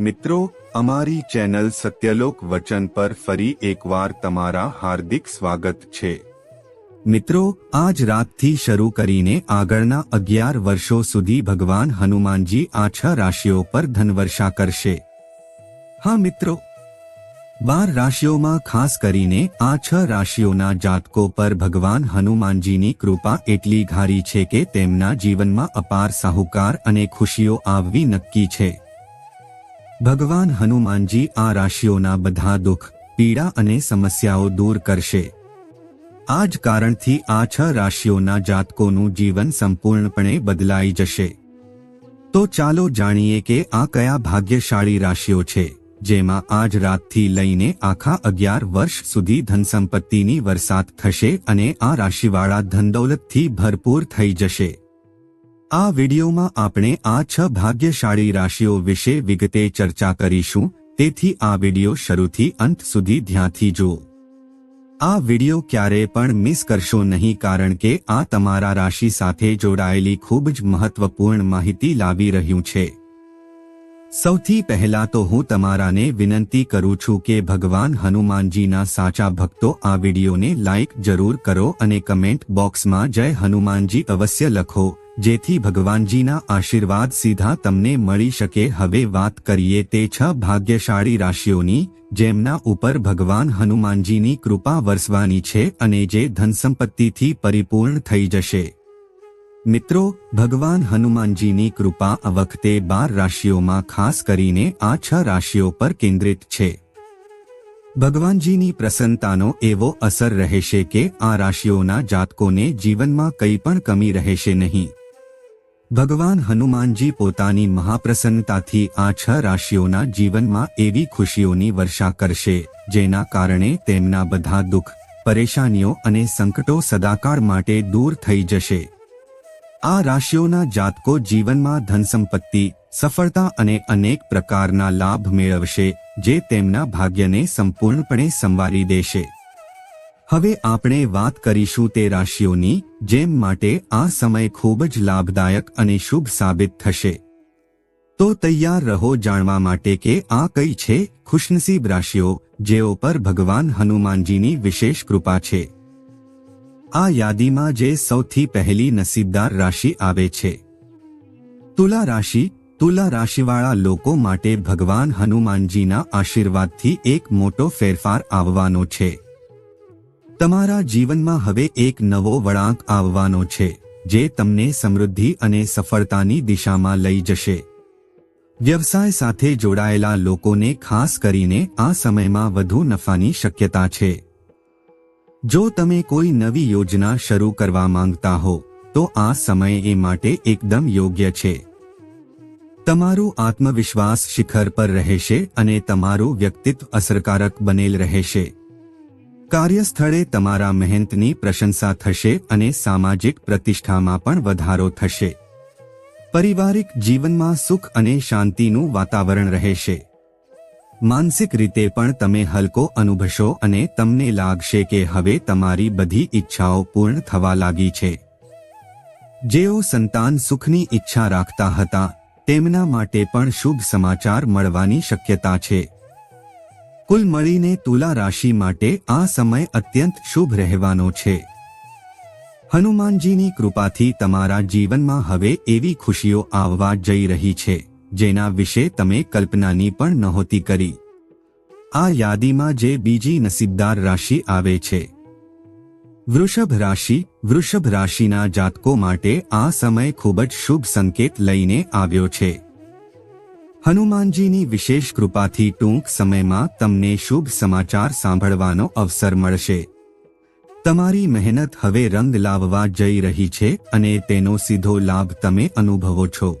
મિત્રો, અમારી ચેનલ સત્યલોક વચન પર ફરી એકવાર તમારા હાર્દિક સ્વાગત છે. મિત્રો, આજ રાતથી શરૂ કરીને આગળના અગિયાર વર્ષો સુધી ભગવાન હનુમાનજી આ છ રાશિઓ પર ધનવર્ષા કરશે. હા, મિત્રો. બાર રાશિઓમાં ખાસ કરીને આ છ રાશિઓના જાતકો પર ભગવાન હનુમાનજીની કૃપા એટલી ઘારી છે કે તેમના જીવનમાં અપાર સાહુકાર અને ખુશીઓ આવવી નક્કી છે. ભગવાન હનુમાનજી આ રાશિઓના બધા દુઃખ, પીડા અને સમસ્યાઓ દૂર કરશે. આ જ કારણથી આ છ રાશિઓના જાતકોનું જીવન સંપૂર્ણપણે બદલાઈ જશે. તો ચાલો જાણીએ કે આ કયા ભાગ્યશાળી રાશિઓ છે, જેમાં આજ રાતથી લઈને આખા અગિયાર વર્ષ સુધી ધનસંપત્તિની વરસાદ થશે અને આ રાશિવાળા ધનદૌલતથી ભરપૂર થઈ જશે. આ વિડીયોમાં આપણે આ છ ભાગ્યશાળી રાશિઓ વિશે વિગતે ચર્ચા કરીશું. તેથી આ વીડિયો શરૂથી અંત સુધી ધ્યાનથી જુઓ. આ વીડિયો ક્યારે પણ મિસ કરશો નહીં કારણ કે આ તમારા રાશિ સાથે જોડાયેલી ખૂબ જ મહત્વપૂર્ણ માહિતી લાવી રહ્યું છે. સૌથી પહેલા તો હું તમારાને વિનંતી કરું છું કે ભગવાન હનુમાનજીના સાચા ભક્તો આ વિડીયોને લાઇક જરૂર કરો અને કમેન્ટ બોક્સમાં જય હનુમાનજી અવશ્ય લખો. જેથી ભગવાનજીના આશીર્વાદ સીધા તમને મળી શકે. હવે વાત કરીએ તે છ ભાગ્યશાળી રાશિઓની, જેમના ઉપર ભગવાન હનુમાનજીની કૃપા વરસવાની છે અને જે ધનસંપત્તિથી પરિપૂર્ણ થઈ જશે. મિત્રો, ભગવાન હનુમાનજીની કૃપા આ વખતે બાર રાશિઓમાં ખાસ કરીને આ છ રાશિઓ પર કેન્દ્રિત છે. ભગવાનજીની પ્રસન્નતાનો એવો અસર રહેશે કે આ રાશિઓના જાતકોને જીવનમાં કંઈ પણ કમી રહેશે નહીં. ભગવાન હનુમાનજી પોતાની મહાપ્રસન્નતાથી આ છ રાશિઓના જીવનમાં એવી ખુશીઓની વર્ષા કરશે, જેના કારણે તેમના બધા દુઃખ, પરેશાનીઓ અને સંકટો સદાકાળ માટે દૂર થઈ જશે. આ રાશિઓના જાતકો જીવનમાં ધનસંપત્તિ, સફળતા અને અનેક પ્રકારના લાભ મેળવશે, જે તેમના ભાગ્યને સંપૂર્ણપણે સંવારી દેશે. હવે આપણે વાત કરીશું તે રાશિઓની, જેમ માટે આ સમય ખૂબ જ લાભદાયક અને શુભ સાબિત થશે. તો તૈયાર રહો જાણવા માટે કે આ કઈ છે, ખુશનસીબ રાશિઓ, જેઓ પર ભગવાન હનુમાનજીની વિશેષ કૃપા છે. આ યાદીમાં જે સૌથી પહેલી નસીબદાર રાશિ આવે છે. તુલા રાશિ, તુલા રાશિવાળા લોકો માટે ભગવાન હનુમાનજીના આશીર્વાદથી એક મોટો ફેરફાર આવવાનો છે. તમારા જીવનમાં હવે એક નવો વળાંક આવવાનો છે, જે તમને સમૃદ્ધિ અને સફળતાની દિશામાં લઈ જશે. વ્યવસાય સાથે જોડાયેલા લોકોને ખાસ કરીને આ સમયમાં વધુ નફાની શક્યતા છે. જો તમે કોઈ નવી યોજના શરૂ કરવા માંગતા હો, તો આ સમય એ માટે એકદમ યોગ્ય છે. તમારું આત્મવિશ્વાસ શિખર પર રહેશે અને તમારું વ્યક્તિત્વ અસરકારક બનેલ રહેશે. કાર્યસ્થળે તમારા મહેનતની પ્રશંસા થશે અને સામાજિક પ્રતિષ્ઠામાં પણ વધારો થશે. પારિવારિક જીવનમાં સુખ અને શાંતિનું વાતાવરણ રહેશે. માનસિક રીતે પણ તમે હલકો અનુભવશો અને તમને લાગશે કે હવે તમારી બધી ઈચ્છાઓ પૂર્ણ થવા લાગી છે. જેઓ સંતાન સુખની ઈચ્છા રાખતા હતા, તેમના માટે પણ શુભ સમાચાર મળવાની શક્યતા છે. કુલ મળીને તુલા રાશિ માટે આ સમય અત્યંત શુભ રહેવાનો છે. હનુમાનજીની કૃપાથી તમારા જીવનમાં હવે એવી ખુશીઓ આવવા જઈ રહી છે, જેના વિશે તમે કલ્પનાની પણ નહોતી કરી. આ યાદીમાં જે બીજી નસીબદાર રાશિ આવે છે. વૃષભ રાશિ, વૃષભ રાશિના જાતકો માટે આ સમય ખૂબ જ શુભ સંકેત લઈને આવ્યો છે. હનુમાનજીની વિશેષ કૃપાથી ટૂંક સમયમાં તમને શુભ સમાચાર સાંભળવાનો અવસર મળશે. તમારી મહેનત હવે રંગ લાવવા જઈ રહી છે અને તેનો સીધો લાભ તમે અનુભવો છો.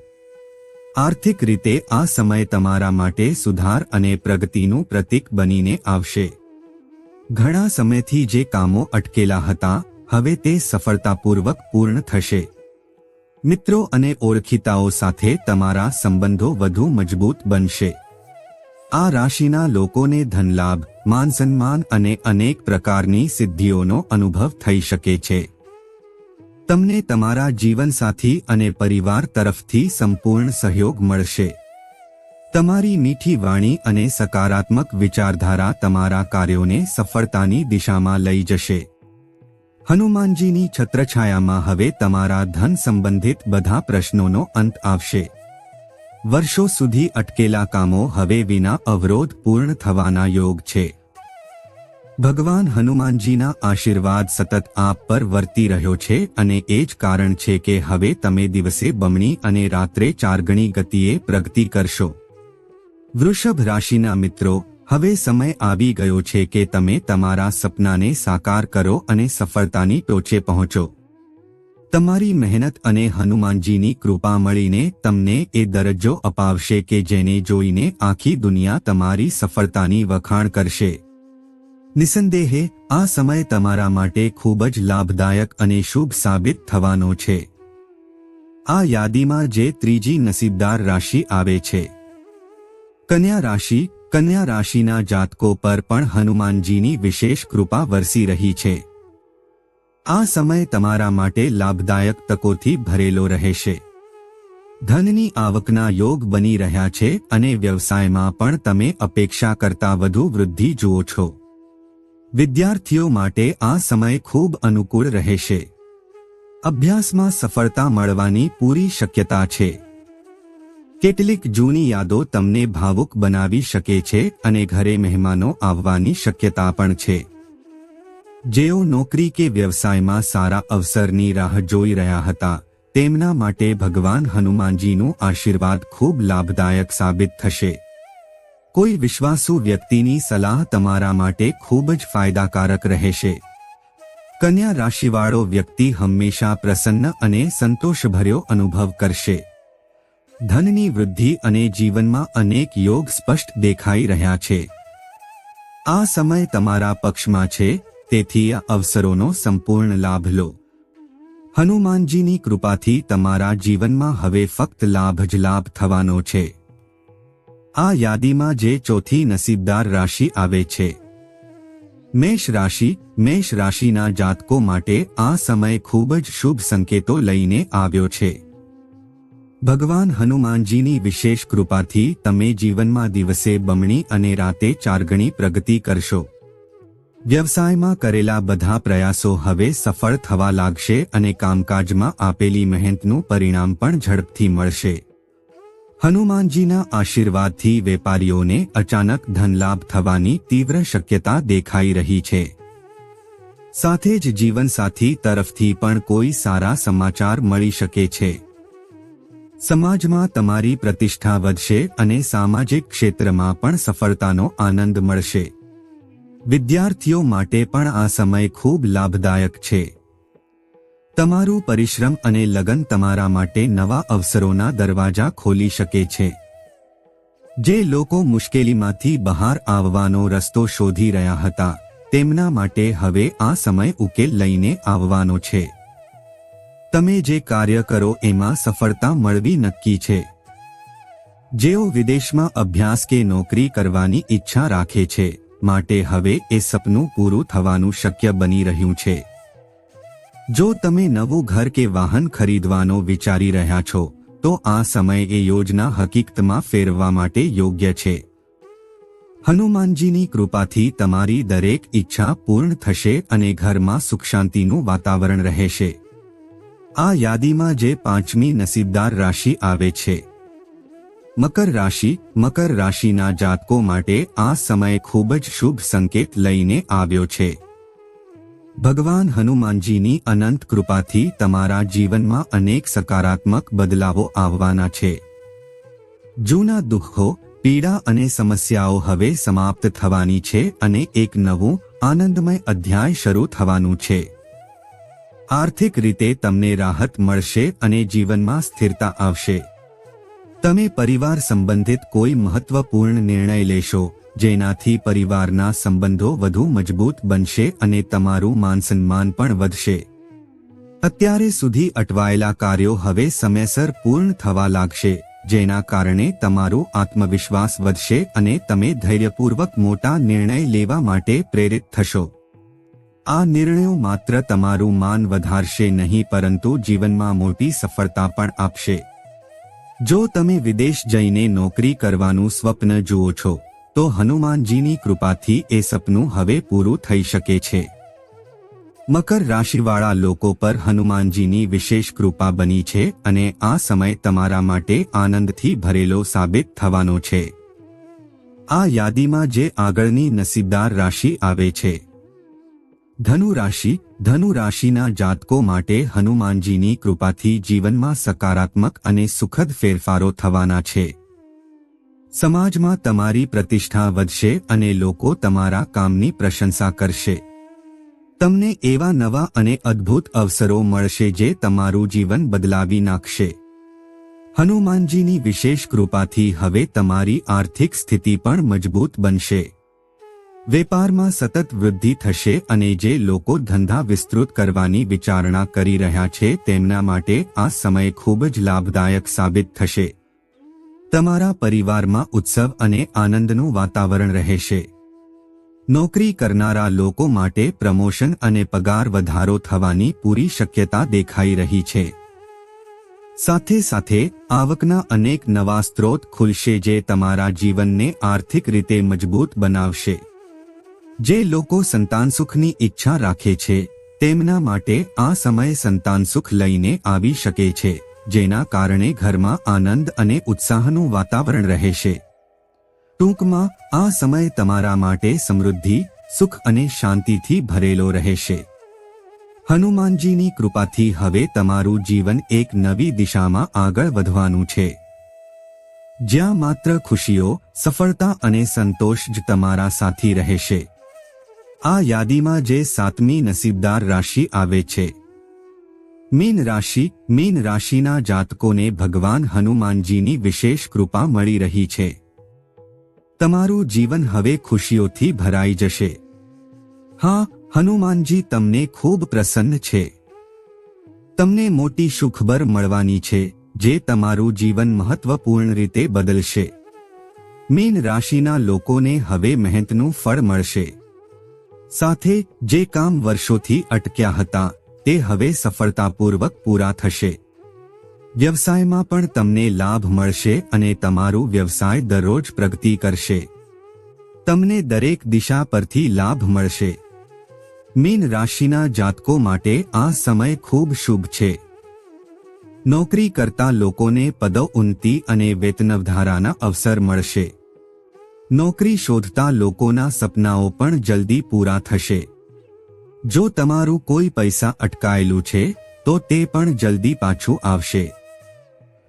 આર્થિક રીતે આ સમય તમારા માટે સુધાર અને પ્રગતિનું પ્રતીક બનીને આવશે. ઘણા સમયથી જે કામો અટકેલા હતા, હવે તે સફળતાપૂર્વક પૂર્ણ થશે. મિત્રો અને ઓળખીતાઓ સાથે તમારા સંબંધો વધુ મજબૂત બનશે. આ રાશિના લોકોને ધનલાભ માન સન્માન અને અનેક પ્રકારની સિદ્ધિઓનો અનુભવ થઈ શકે છે. તમને તમારા જીવનસાથી અને પરિવાર તરફથી સંપૂર્ણ સહયોગ મળશે. તમારી મીઠી વાણી અને સકારાત્મક વિચારધારા તમારા કાર્યોને સફળતાની દિશામાં લઈ જશે. હનુમાનજીની છત્રછાયામાં હવે તમારા ધન સંબંધિત બધા પ્રશ્નોનો અંત આવશે. વર્ષો સુધી અટકેલા કામો હવે વિના અવરોધ પૂર્ણ થવાના યોગ છે. ભગવાન હનુમાનજીના આશીર્વાદ સતત આપ પર વર્તી રહ્યો છે અને એ જ કારણ છે કે હવે તમે દિવસે બમણી અને રાત્રે ચારગણી ગતિએ પ્રગતિ કરશો. વૃષભ રાશિના મિત્રો હવે સમય આવી ગયો છે કે તમે તમારા સપનાને સાકાર કરો અને સફળતાની ટોચે પહોંચો. તમારી મહેનત અને હનુમાનજીની કૃપા મળીને તમને એ દરજ્જો અપાવશે કે જેને જોઈને આખી દુનિયા તમારી સફળતાની વખાણ કરશે. નિસંદેહે, આ સમય તમારા માટે ખૂબ જ લાભદાયક અને શુભ સાબિત થવાનો છે. આ યાદીમાં જે ત્રીજી નસીબદાર રાશિ આવે છે. કન્યા રાશિ કન્યા રાશિના જાતકો પર પણ હનુમાનજીની વિશેષ કૃપા વરસી રહી છે. આ સમય તમારા માટે લાભદાયક તકોથી ભરેલો રહેશે. ધનની આવકના યોગ બની રહ્યા છે અને વ્યવસાયમાં પણ તમે અપેક્ષા કરતા વધુ વૃદ્ધિ જુઓ છો. વિદ્યાર્થીઓ માટે આ સમય ખૂબ અનુકૂળ રહેશે. અભ્યાસમાં સફળતા મળવાની પૂરી શક્યતા છે. કેટલીક જૂની યાદો તમને ભાવુક બનાવી શકે છે અને ઘરે મહેમાનો આવવાની શક્યતા પણ છે. જેઓ નોકરી કે વ્યવસાયમાં સારા અવસરની રાહ જોઈ રહ્યા હતા, તેમના માટે ભગવાન હનુમાનજીનું આશીર્વાદ ખૂબ લાભદાયક સાબિત થશે. કોઈ વિશ્વાસુ વ્યક્તિની સલાહ તમારા માટે ખૂબ જ ફાયદાકારક રહેશે. કન્યા રાશિવાળો વ્યક્તિ હંમેશા પ્રસન્ન અને સંતોષભર્યો અનુભવ કરશે. ધનની વૃદ્ધિ અને જીવનમાં અનેક યોગ સ્પષ્ટ દેખાઈ રહ્યા છે. આ સમય તમારા પક્ષમાં છે, તેથી આ અવસરોનો સંપૂર્ણ લાભ લો. હનુમાનજીની કૃપાથી તમારા જીવનમાં હવે ફક્ત લાભ જ લાભ થવાનો છે. આ યાદીમાં જે ચોથી નસીબદાર રાશિ આવે છે. મેષ રાશિ, મેષ રાશિના જાતકો માટે આ સમય ખૂબ જ શુભ સંકેતો લઈને આવ્યો છે. ભગવાન હનુમાનજીની વિશેષ કૃપાથી તમે જીવનમાં દિવસે બમણી અને રાતે ચારગણી પ્રગતિ કરશો. વ્યવસાયમાં કરેલા બધા પ્રયાસો હવે સફળ થવા લાગશે અને કામકાજમાં આપેલી મહેનતનું પરિણામ પણ ઝડપથી મળશે. હનુમાનજીના આશીર્વાદથી વેપારીઓને અચાનક ધનલાભ થવાની તીવ્ર શક્યતા દેખાઈ રહી છે. સાથે જ જીવનસાથી તરફથી પણ કોઈ સારા સમાચાર મળી શકે છે. સમાજમાં તમારી પ્રતિષ્ઠા વધશે અને સામાજિક ક્ષેત્રમાં પણ સફળતાનો આનંદ મળશે. વિદ્યાર્થીઓ માટે પણ આ સમય ખૂબ લાભદાયક છે. તમારું પરિશ્રમ અને લગન તમારા માટે નવા અવસરોના દરવાજા ખોલી શકે છે. જે લોકો મુશ્કેલીમાંથી બહાર આવવાનો રસ્તો શોધી રહ્યા હતા, તેમના માટે હવે આ સમય ઉકેલ લઈને આવવાનો છે. તમે જે કાર્ય કરો એમાં સફળતા મળવી નક્કી છે. જેઓ વિદેશમાં અભ્યાસ કે નોકરી કરવાની ઈચ્છા રાખે છે, માટે હવે એ સપનું પૂરું થવાનું શક્ય બની રહ્યું છે. જો તમે નવું ઘર કે વાહન ખરીદવાનો વિચારી રહ્યા છો, તો આ સમય એ યોજના હકીકતમાં ફેરવા માટે યોગ્ય છે. હનુમાનજીની કૃપાથી તમારી દરેક ઈચ્છા પૂર્ણ થશે અને ઘરમાં સુખ શાંતિનું વાતાવરણ રહેશે. આ યાદીમાં જે પાંચમી નસીબદાર રાશિ આવે છે. મકર રાશિ, મકર રાશિના જાતકો માટે આ સમય ખૂબ જ શુભ સંકેત લઈને આવ્યો છે. ભગવાન હનુમાનજીની અનંત કૃપાથી તમારા જીવનમાં અનેક સકારાત્મક બદલાવો આવવાના છે. જૂના દુઃખો, પીડા અને સમસ્યાઓ હવે સમાપ્ત થવાની છે અને એક નવું, આનંદમય અધ્યાય શરૂ થવાનું છે. આર્થિક રીતે તમને રાહત મળશે અને જીવનમાં સ્થિરતા આવશે. તમે પરિવાર સંબંધિત કોઈ મહત્વપૂર્ણ નિર્ણય લેશો, જેનાથી પરિવારના સંબંધો વધુ મજબૂત બનશે અને તમારું માનસન્માન પણ વધશે. અત્યારે સુધી અટવાયેલા કાર્યો હવે સમયસર પૂર્ણ થવા લાગશે, જેના કારણે તમારો આત્મવિશ્વાસ વધશે અને તમે ધૈર્યપૂર્વક મોટા નિર્ણય લેવા માટે પ્રેરિત થશો. આ નિર્ણયો માત્ર તમારું માન વધારશે નહીં પરંતુ જીવનમાં મોટી સફળતા પણ આપશે. જો તમે વિદેશ જઈને નોકરી કરવાનું સ્વપ્ન જુઓ છો, તો હનુમાનજીની કૃપાથી એ સપનું હવે પૂરું થઈ શકે છે. મકર રાશિવાળા લોકો પર હનુમાનજીની વિશેષ કૃપા બની છે અને આ સમય તમારા માટે આનંદથી ભરેલો સાબિત થવાનો છે. આ યાદીમાં જે આગળની નસીબદાર રાશિ આવે છે ધનુ રાશિ ધનુ રાશિના જાતકો માટે હનુમાનજીની કૃપાથી જીવનમાં સકારાત્મક અને સુખદ ફેરફારો થવાના છે. સમાજમાં તમારી પ્રતિષ્ઠા વધશે અને લોકો તમારા કામની પ્રશંસા કરશે. તમને એવા નવા અને અદ્ભુત અવસરો મળશે જે તમારું જીવન બદલાવી નાખશે. હનુમાનજીની વિશેષ કૃપાથી હવે તમારી આર્થિક સ્થિતિ પણ મજબૂત બનશે. વેપારમાં સતત વૃદ્ધિ થશે અને જે લોકો ધંધા વિસ્તૃત કરવાની વિચારણા કરી રહ્યા છે તેમના માટે આ સમય ખૂબ જ લાભદાયક સાબિત થશે. તમારા પરિવારમાં ઉત્સવ અને આનંદનું વાતાવરણ રહેશે. નોકરી કરનારા લોકો માટે પ્રમોશન અને પગાર વધારો થવાની પૂરી શક્યતા દેખાઈ રહી છે. સાથે સાથે, આવકના અનેક નવા સ્ત્રોત ખુલશે જે તમારા જીવનને આર્થિક રીતે મજબૂત બનાવશે. જે લોકો સંતાન સુખની ઈચ્છા રાખે છે, તેમના માટે આ સમય સંતાન સુખ લઈને આવી શકે છે, જેના કારણે ઘરમાં આનંદ અને ઉત્સાહનું વાતાવરણ રહેશે ટૂંકમાં, આ સમય તમારા માટે સમૃદ્ધિ, સુખ અને શાંતિથી ભરેલો રહેશે હનુમાનજીની કૃપાથી હવે તમારું જીવન એક નવી દિશામાં આગળ વધવાનું છે. જ્યાં માત્ર ખુશીઓ, સફળતા અને સંતોષ જ તમારા સાથી રહેશે. આ યાદીમાં જે સાતમી નસીબદાર રાશિ આવે છે. મીન રાશિ, મીન રાશિના જાતકોને ભગવાન હનુમાનજીની વિશેષ કૃપા મળી રહી છે. તમારું જીવન હવે ખુશીઓથી ભરાઈ જશે. હા, હનુમાનજી તમને ખૂબ પ્રસન્ન છે. તમને મોટી સુખબર મળવાની છે, જે તમારું જીવન મહત્વપૂર્ણ રીતે બદલશે. મીન રાશિના લોકોને હવે મહેનતનું ફળ મળશે. સાથે જે કામ વર્ષોથી અટક્યા હતા, તે હવે સફળતાપૂર્વક પૂરા થશે. વ્યવસાયમાં પણ તમને લાભ મળશે અને તમારું વ્યવસાય દરરોજ પ્રગતિ કરશે. તમને દરેક દિશા પરથી લાભ મળશે. મીન રાશિના જાતકો માટે આ સમય ખૂબ શુભ છે. નોકરી કરતા લોકોને પદોન્નતિ અને વેતનવધારાના અવસર મળશે. નોકરી શોધતા લોકોના સપનાઓ પણ જલ્દી પૂરા થશે. જો તમારું કોઈ પૈસા અટકાયેલું છે, તો તે પણ જલ્દી પાછું આવશે.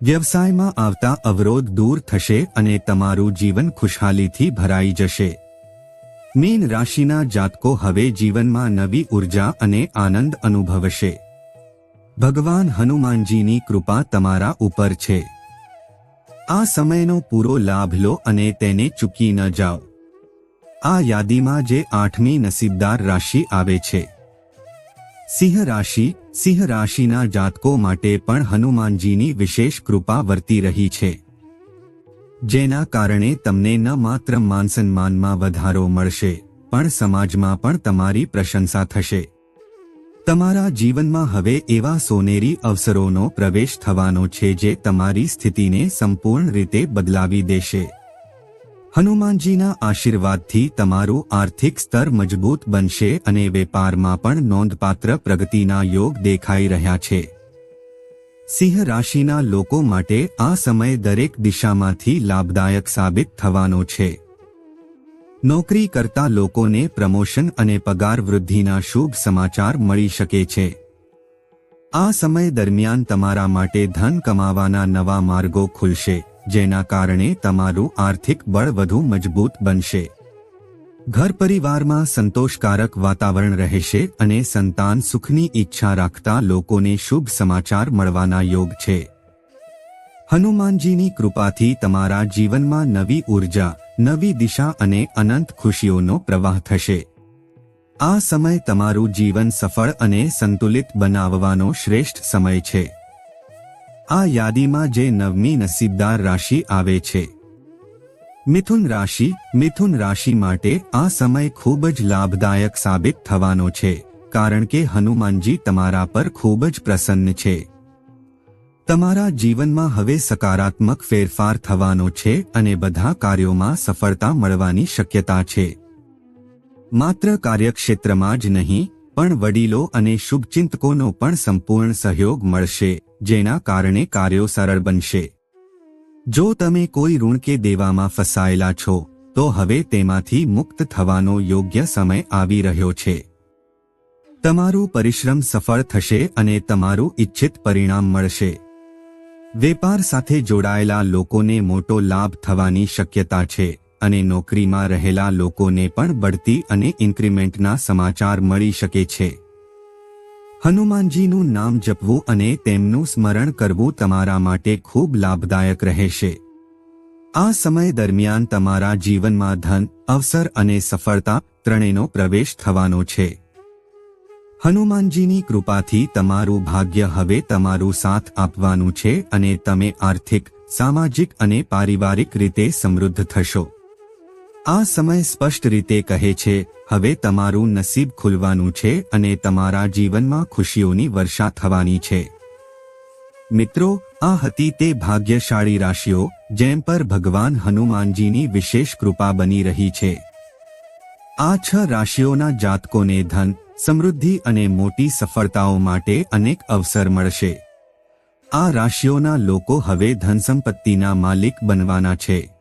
વ્યવસાયમાં આવતા અવરોધ દૂર થશે અને તમારું જીવન ખુશહાલીથી ભરાઈ જશે. મીન રાશિના જાતકો હવે જીવનમાં નવી ઊર્જા અને આનંદ અનુભવશે. ભગવાન હનુમાનજીની કૃપા તમારા ઉપર છે. આ સમયનો પૂરો લાભ લો અને તેને ચૂકી ન જાઓ. આ યાદીમાં જે આઠમી નસીબદાર રાશિ આવે છે. સિંહ રાશિ, સિંહ રાશિના જાતકો માટે પણ હનુમાનજીની વિશેષ કૃપા વર્તી રહી છે. જેના કારણે તમને ન માત્ર માનસન્માનમાં વધારો મળશે, પણ સમાજમાં પણ તમારી પ્રશંસા થશે. તમારા જીવનમાં હવે એવા સોનેરી અવસરોનો પ્રવેશ થવાનો છે જે તમારી સ્થિતિને સંપૂર્ણ રીતે બદલાવી દેશે. હનુમાનજીના આશીર્વાદથી તમારું આર્થિક સ્તર મજબૂત બનશે અને વેપારમાં પણ નોંધપાત્ર પ્રગતિના યોગ દેખાઈ રહ્યા છે. સિંહ રાશિના લોકો માટે આ સમય દરેક દિશામાંથી લાભદાયક સાબિત થવાનો છે. નોકરી કરતા લોકોને પ્રમોશન અને પગાર વૃદ્ધિના શુભ સમાચાર મળી શકે છે. આ સમય દરમિયાન તમારા માટે ધન કમાવાના નવા માર્ગો ખુલશે, જેના કારણે તમારું આર્થિક બળ વધુ મજબૂત બનશે. ઘર પરિવારમાં સંતોષકારક વાતાવરણ રહેશે અને સંતાન સુખની ઈચ્છા રાખતા લોકોને શુભ સમાચાર મળવાના યોગ છે. હનુમાનજીની કૃપાથી તમારા જીવનમાં નવી ઊર્જા નવી દિશા અને અનંત ખુશીઓનો પ્રવાહ થશે. આ સમય તમારું જીવન સફળ અને સંતુલિત બનાવવાનો શ્રેષ્ઠ સમય છે. આ યાદીમાં જે નવમી નસીબદાર રાશિ આવે છે. મિથુન રાશિ મિથુન રાશિ માટે આ સમય ખૂબ જ લાભદાયક સાબિત થવાનો છે, કારણ કે હનુમાનજી તમારા પર ખૂબ જ પ્રસન્ન છે. તમારા જીવનમાં હવે સકારાત્મક ફેરફાર થવાનો છે અને બધા કાર્યોમાં સફળતા મળવાની શક્યતા છે. માત્ર કાર્યક્ષેત્રમાં જ નહીં, પણ વડીલો અને શુભચિંતકોનો પણ સંપૂર્ણ સહયોગ મળશે, જેના કારણે કાર્યો સરળ બનશે. જો તમે કોઈ ઋણ કે દેવામાં ફસાયેલા છો, તો હવે તેમાંથી મુક્ત થવાનો યોગ્ય સમય આવી રહ્યો છે. તમારું પરિશ્રમ સફળ થશે અને તમારું ઇચ્છિત પરિણામ મળશે. વેપાર સાથે જોડાયેલા લોકોને મોટો લાભ થવાની શક્યતા છે અને નોકરીમાં રહેલા લોકોને પણ બઢતી અને ઇન્ક્રીમેન્ટના સમાચાર મળી શકે છે. હનુમાનજીનું નામ જપવું અને તેમનું સ્મરણ કરવું તમારા માટે ખૂબ લાભદાયક રહેશે. આ સમય દરમિયાન તમારા જીવનમાં ધન, અવસર અને સફળતા ત્રણેયનો પ્રવેશ થવાનો છે. હનુમાનજીની કૃપાથી તમારું ભાગ્ય હવે તમારું સાથ આપવાનું છે અને તમે આર્થિક, સામાજિક અને પારિવારિક રીતે સમૃદ્ધ થશો. આ સમય સ્પષ્ટ રીતે કહે છે, હવે તમારું નસીબ ખુલવાનું છે અને તમારા જીવનમાં ખુશીઓની વર્ષા થવાની છે. મિત્રો, આ હતી તે ભાગ્યશાળી રાશિઓ, જેમ પર ભગવાન હનુમાનજીની વિશેષ કૃપા બની રહી છે. આ છ રાશિઓના જાતકોને ધન સમૃદ્ધિ અને મોટી સફળતાઓ માટે અનેક અવસર મળશે. આ રાશિઓના લોકો હવે ધનસંપત્તિના માલિક બનવાના છે.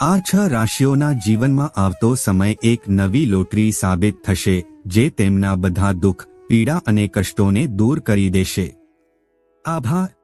આ છ રાશિઓના જીવનમાં આવતો સમય એક નવી લોટરી સાબિત થશે, જે તેમના બધા દુઃખ, પીડા અને કષ્ટોને દૂર કરી દેશે. આભાર.